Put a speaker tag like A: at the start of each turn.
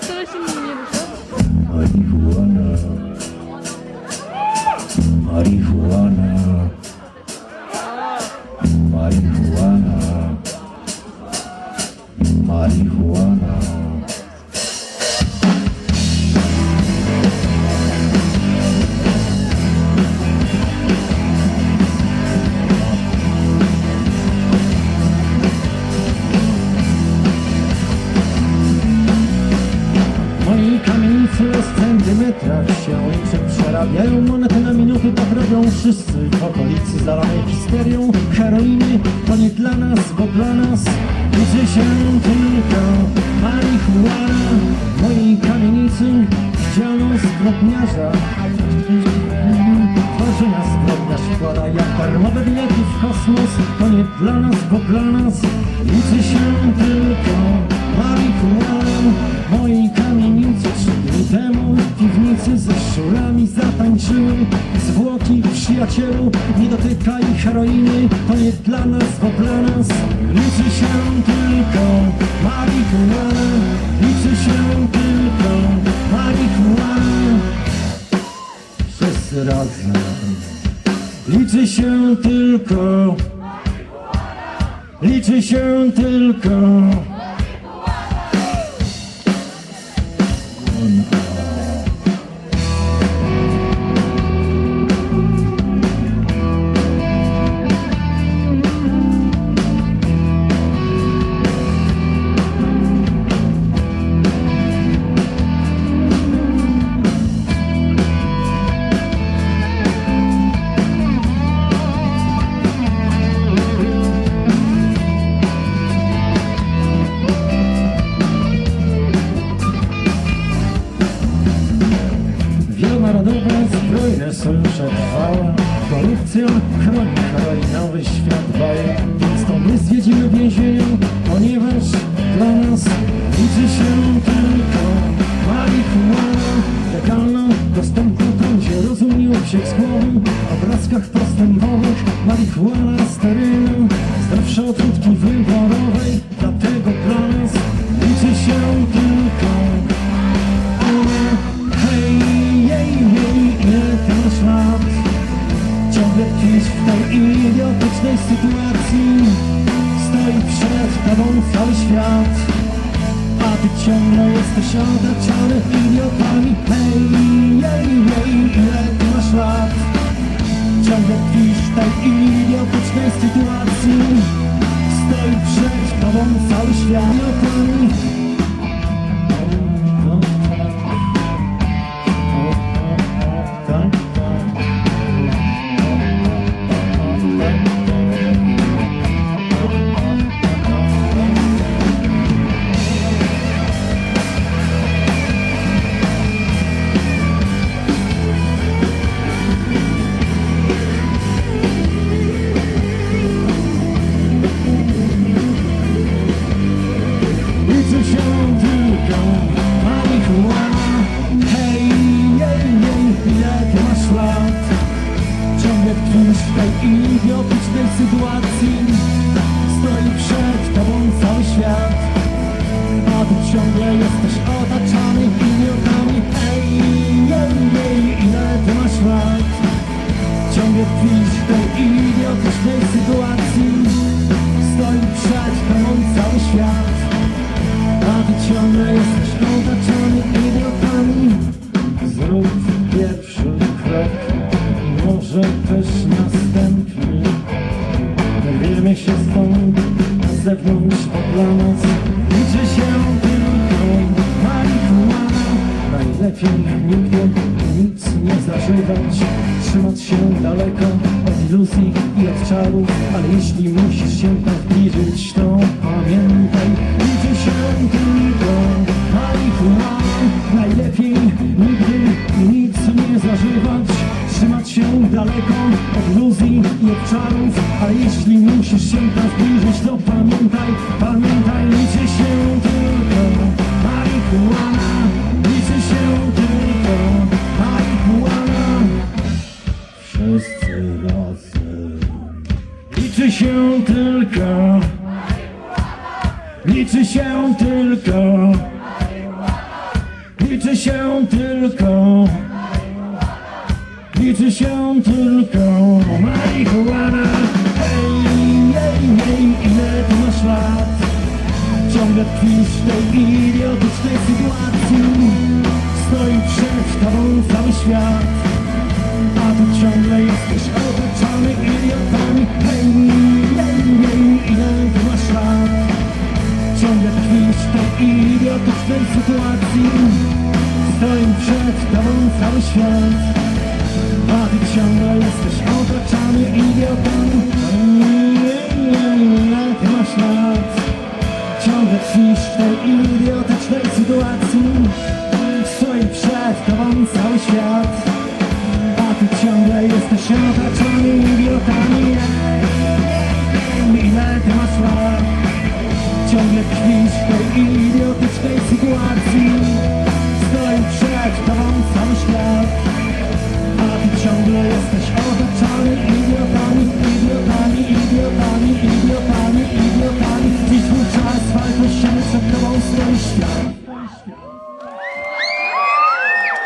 A: Wczoraj się
B: centymetrach się liczy przerabiają monety na minuty, tak robią wszyscy w okolicy zalanej histerią heroiny. To nie dla nas, bo dla nas liczy się tylko marihuana. W mojej kamienicy widziano zbrodniarza. Twarzy nas zbrodniarz wkłada jak darmowe bilety w kosmos. To nie dla nas, bo dla nas liczy się tylko piwnicy ze szczurami zatańczyły zwłoki przyjacielu. Nie dotykaj heroiny, to nie dla nas, bo dla nas liczy się tylko marihuana. Liczy się tylko marihuana. Wszyscy razem. Liczy się tylko. Liczy się tylko. Wielonarodowe zbrojne sojusze trwałe Korupcja chroni heroinowy świat baje Więc to my zwiedzimy więzienie Ponieważ dla nas liczy się tylko marihuana. Legalna, dostępna wszędzie Rozumiał się z głowy. W obrazkach postępowych Marihuana, steryna tobą cały świat A ty ciągle jesteś otaczany idiotami Hej, jej, jej, ile ty masz lat? Ciągle tkwisz tej idiotycznej jesteś otaczany idiotami Hej, jej, ile ty masz lat? Ciągle tkwisz w tej idiotycznej sytuacji. Stoi przed tobą cały świat. A ty ciągle jesteś otaczany idiotami. Zrób pierwszy krok. Może też następny. Wyrwiemy się stąd Na zewnątrz od dla Najlepiej nigdy nic nie zażywać Trzymać się daleko od iluzji i od czarów Ale jeśli musisz się tam zbliżyć To pamiętaj Liczy się tylko marihuana Najlepiej nigdy nic nie zażywać. Trzymać się daleko od iluzji i od czarów Ale jeśli musisz się tam Liczy się tylko. Liczy się tylko. Liczy się tylko. Liczy się tylko. Marihuana. Hej, hej, hej, ile ty masz lat? Ciągle tkwisz w tej idiotycznej sytuacji. Stoi przed tobą cały świat. A ty ciągle jesteś otoczony idiotami tej idiotycznej sytuacji Stoi przed tobą cały świat A ty ciągle jesteś otoczony idiotami Ile ty masz lat Ciągle tkwisz w tej idiotycznej sytuacji Stoi przed tobą cały świat A ty ciągle jesteś otoczony idiotami Ile ty masz lat 攻撃して威力してすぐある